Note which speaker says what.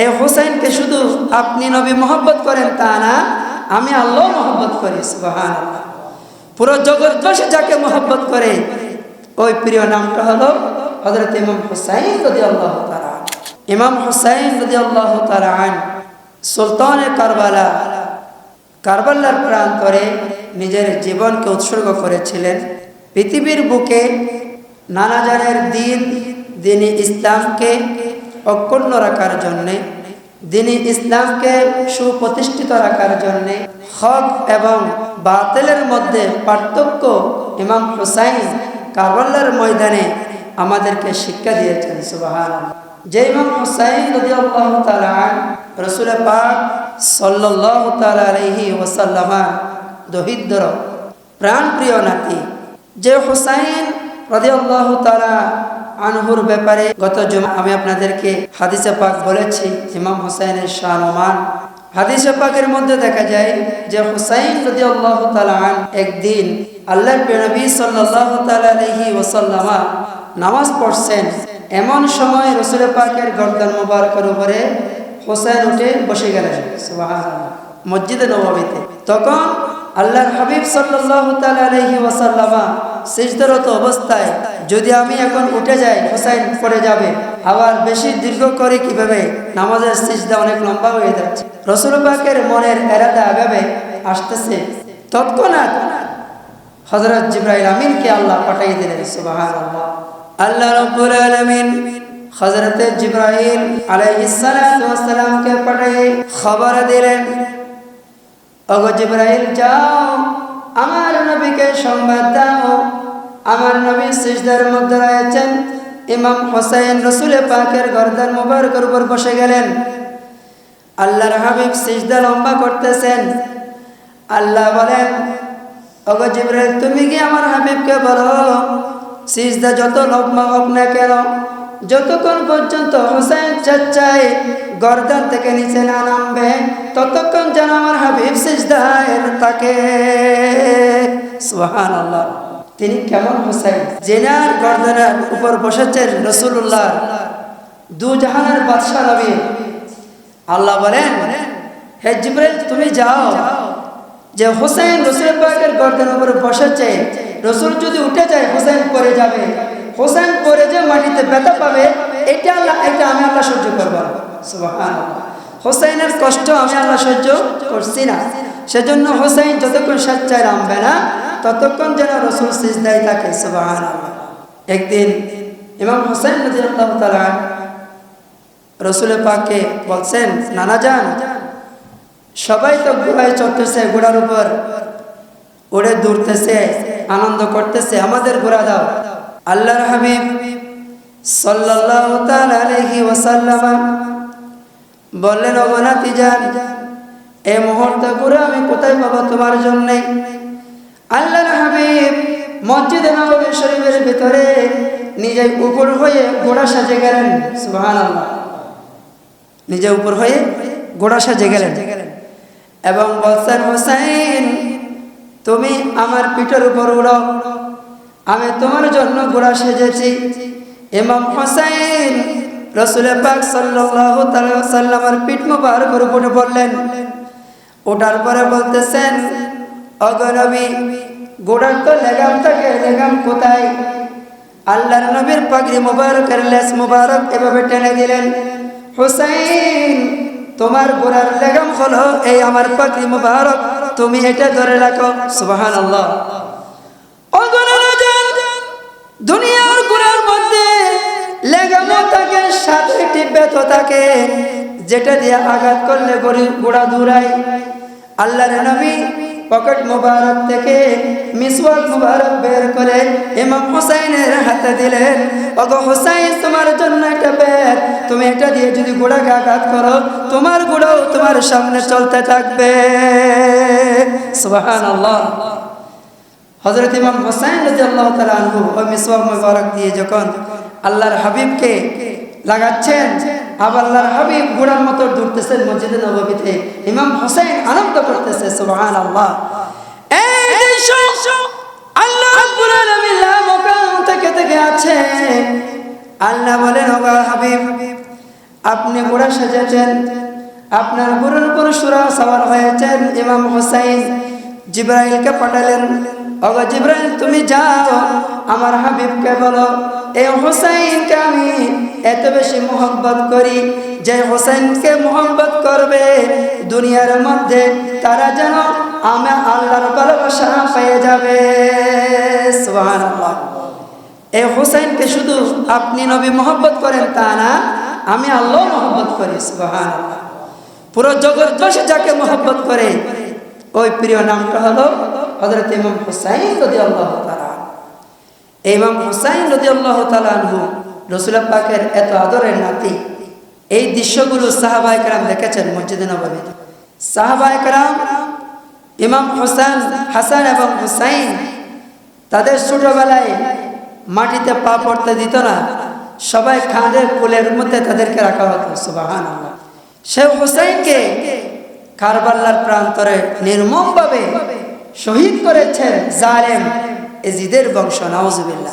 Speaker 1: এই হোসেনকে শুধু আপনি নবী মোহব্বত করেন তা না, আমি আল্লাহ মোহব্বত করি সুবাহান পুরো জগৎবাসী যাকে মোহব্বত করে, ওই প্রিয় নামটা হলো হজরত ইমাম হুসাইন রদি আল্লাহ তারা ইমাম হুসাইন রদি আল্লাহ তারান সুলতানে কারবালা কারবাল্লার প্রান্তরে নিজের জীবনকে উৎসর্গ করেছিলেন। পৃথিবীর বুকে নানা জানের দিন, দিনী ইসলামকে অক্ষুণ্ণ রাখার জন্যে দিনী ইসলামকে সুপ্রতিষ্ঠিত রাখার জন্যে, হক এবং বাতেলের মধ্যে পার্থক্য ইমাম হুসাইন কারবাল্লার ময়দানে আমাদেরকে শিক্ষা দিয়েছেন সুবাহান যে ইমাম হুসাইন তালান রসুল পাক সাল্লাহ তালাহি ওসাল্লামার দহিদ্র, প্রাণপ্রিয় নাতি, যে হুসাইন রদি আল্লাহ তালা আনহুর ব্যাপারে গত জমা আমি আপনাদেরকে হাদিসে পাক বলেছি, ইমাম হুসাইনের শাহমান হাদিসে পাকের মধ্যে দেখা যায় যে হুসাইন রদি আল্লাহ তালান একদিন আল্লাহ নবী সাল্লাহ তালাহি ওসাল্লামা নামাজ পড়ছেন। এমন সময় রসুল পাকের গর্দান মুবারকের উপরে হোসেন উঠে বসে গেলেন। মসজিদে নবাবিতে। তখন আল্লাহর হাবিব সাল্লাহ তালাহি ওসাল্লামা সিজদরত অবস্থায় যদি আমি এখন উঠে যাই, হোসাইন পড়ে যাবে। আবার বেশি দীর্ঘ করে কীভাবে? নামাজের সিজদা অনেক লম্বা হয়ে যাচ্ছে। রসুল পাকের মনের এরাদা আগাবে আসতেছে। তৎক্ষণাৎ হজরত জিব্রাহিল আমিনকে আল্লাহ পাঠাই দিলেন সুবাহান আল্লাহ রব্বুল আলমিন হজরত জিব্রাহিল আলাইসালামকে পাঠিয়ে খবর দিলেন, ওগো জিব্রাহিল যাও, আমার নবীকে সংবাদ দাও। আমার নবী সিজদার মধ্যে রয়েছেন ইমাম হোসাইন রসুল পাকের গর্দান মুবারকের উপর বসে গেলেন। আল্লাহর হাবিব সিজদা লম্বা করতেছেন। আল্লাহ বলেন, ওগো জিব্রাইল, তুমি কি আমার হাবিবকে বলো? সিজদা যত লম্বা হোক না কেন, যতক্ষণ পর্যন্ত হোসেন চাচ্চাই গর্দান থেকে নিচে না নামবে, ততক্ষণ যেন আমার হাবিব সিজদায় তাকে সুহান আল্লাহ তিনি কেমন হোসেন? জেনার গর্দানের উপর বসেছেন রসুল্লাহ দু জাহানের বাদশাহ নবী। আল্লাহ বলেন, হে জিব্রাইল, তুমি যাও। যে হোসেন রসুল পাকের গর্দানের উপরে বসেছে, রসুল যদি উঠে যায়, হোসেন পরে যাবে। হোসেন পরে যে মাটিতে ব্যথা পাবে, এটা আল্লাহ, এটা আমি আল্লাহ সহ্য করব হোসেনের কষ্ট আমি আল্লাহ সহ্য করছি না। সেজন্য হোসেন যতক্ষণ স্বেচ্ছায় নামবে না ততক্ষণ যেন রসুল সিজদাই থাকে সুবাহান একদিন ইমাম হোসেন নদী আল্লাহ তালা রসুল পাককে বলছেন, নানা যান সবাই তো ঘোড়ায় চড়তেছে ঘোড়ার উপর উড়ে দৌড়তেছে, আনন্দ করতেছে, আমাদের ঘোড়া দাও। আল্লাহর হাবিব সাল্লাল্লাহু তাআলা বললেন অগনাতি যান এই মুহূর্তে ঘোড়া আমি কোথায় পাবো তোমার জন্য? আল্লাহর হাবিব মসজিদে নববী শরীফের ভিতরে নিজে উপর হয়ে ঘোড়া সাজে গেলেন। সুবহানাল্লাহ। নিজে উপর হয়ে ঘোড়া সাজে গেলেন। এবং বলছেন, হোসাইন, তুমি আমার পিঠের উপর উড়ো। আমি তোমার জন্য ঘোড়া সেজেছি। ইমাম হোসাইন রসুল পাক সাল্লামের পিঠ মুবার করে উঠে পড়লেন ওঠার পরে বলতেছেন অগনবী গোড়ার তো লেগাম থাকে লেগাম কোথায়? আল্লাহর নবীর পাগড়ি মুবারকের লেস মুবারক এভাবে টেনে দিলেন। হোসাইন, তোমার গোড়ার লেগাম হলো এই আমার পাগড়ি মুবারক, তুমি এটা ধরে রাখো। সুবাহান আল্লাহ দুনিয়ার গোড়ার মধ্যে লেগামও থাকে সাতটি বেত থাকে, যেটা দিয়ে আঘাত করলে গোড়া দূরায় আল্লাহর নবী পকেট মুবারক থেকে মিসওয়াক মুবারক বের করে ইমাম হুসাইনের হাতে দিলেন। ওগো হুসাইন, তোমার জন্য একটা বের তুমি এটা দিয়ে যদি গোড়াকে আঘাত করো, তোমার গোড়াও তোমার সামনে চলতে থাকবে। সুবহানাল্লাহ। হযরত ইমাম হুসাইন রাদিয়াল্লাহু তাআলা আনহু ওই মিসওয়াক মুবারক দিয়ে যখন আল্লাহর হাবিবকে লাগাচ্ছেন আবার হাবিব গোড়ার মতো দৌড়তেছেন মসজিদে নববীতে ইমাম হোসেন আনন্দ করতেছে সুবহান আল্লাহ আল্লাহ বলেন হাবিব, আপনি আপনার হয়েছেন। ইমাম তুমি যাও, আমার হাবিবকে বলো এই হোসাইনকে আমি এত বেশি মোহব্বত করি যে হোসেনকে মোহাম্মত করবে দুনিয়ার মধ্যে, তারা যেন আমি আল্লাহর ভালোবাসা পেয়ে যাবে। সুবহানাল্লাহ। এই হোসেনকে শুধু আপনি নবী মোহব্বত করেন তা না, আমি আল্লাহ মোহব্বত করি, সুবহানাল্লাহ। পুরো জগৎবাসী যাকে মোহব্বত করে, ওই প্রিয় নামটা হলো হজরত ইমাম হুসাইন রদি আল্লাহ তালা ইমাম হুসাইন রদি আল্লাহ তালানহু রসুল্লাহ পাকের এত আদরের নাতি, এই দৃশ্যগুলো সাহাবা একরাম দেখেছেন মসজিদে নবাবী সাহাবা একরাম ইমাম হোসেন হাসান এবং হুসাইন তাদের ছোটবেলায় মাটিতে পা পড়তে দিত না, সবাই খাঁদের কুলের মধ্যে তাদেরকে রাখা হতো সুবাহান সে হুসাইনকে কারবাল্লার প্রান্তরে নির্মমভাবে শহীদ করেছেন জালেম এজিদের বংশ নওয়াজবিল্লা